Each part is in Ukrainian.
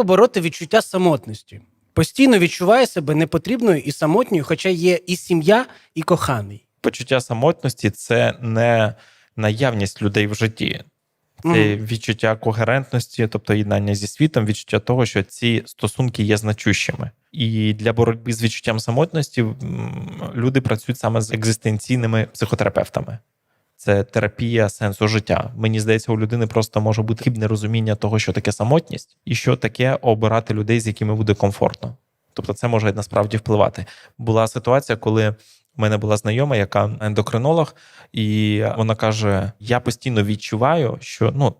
побороти відчуття самотності. Постійно відчуває себе непотрібною і самотньою, хоча є і сім'я, і коханий. Почуття самотності це не наявність людей в житті. Це Мгм. відчуття когерентності, тобто єднання зі світом, відчуття того, що ці стосунки є значущими. І для боротьби з відчуттям самотності люди працюють саме з екзистенційними психотерапевтами. Це терапія сенсу життя. Мені здається, у людини просто може бути хибне розуміння того, що таке самотність, і що таке обирати людей, з якими буде комфортно. Тобто, це може насправді впливати. Була ситуація, коли в мене була знайома, яка ендокринолог, і вона каже: Я постійно відчуваю, що ну.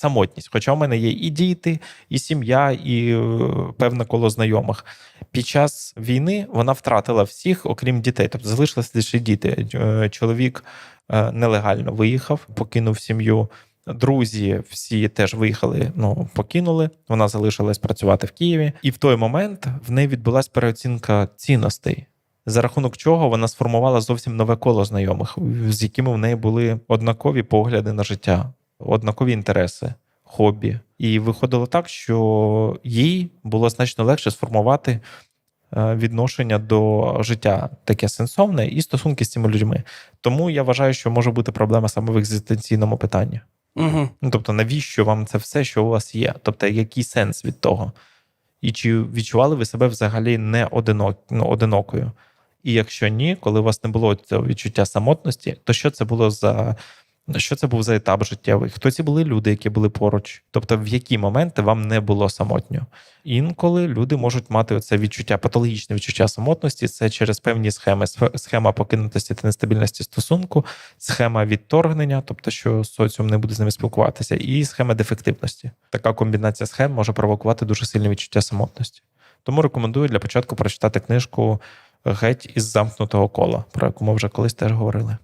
Самотність, хоча в мене є і діти, і сім'я, і е, певне коло знайомих. Під час війни вона втратила всіх, окрім дітей. Тобто залишилися лише діти. Е, Чоловік е, нелегально виїхав, покинув сім'ю. Друзі всі теж виїхали, ну покинули. Вона залишилась працювати в Києві, і в той момент в неї відбулася переоцінка цінностей, за рахунок чого вона сформувала зовсім нове коло знайомих, з якими в неї були однакові погляди на життя, однакові інтереси, хобі. І виходило так, що їй було значно легше сформувати е, відношення до життя таке сенсовне і стосунки з цими людьми. Тому я вважаю, що може бути проблема саме в екзистенційному питанні. Угу. Ну, тобто, навіщо вам це все, що у вас є? Тобто, який сенс від того? І чи відчували ви себе взагалі не одинок, ну, одинокою? І якщо ні, коли у вас не було цього відчуття самотності, то що це було за що це був за етап життєвий? Хто ці були люди, які були поруч? Тобто, в які моменти вам не було самотньо? Інколи люди можуть мати оце відчуття, патологічне відчуття самотності. Це через певні схеми: схема покинутості та нестабільності стосунку, схема відторгнення, тобто що соціум не буде з ними спілкуватися, і схема дефективності. Така комбінація схем може провокувати дуже сильне відчуття самотності. Тому рекомендую для початку прочитати книжку Геть із замкнутого кола, про яку ми вже колись теж говорили.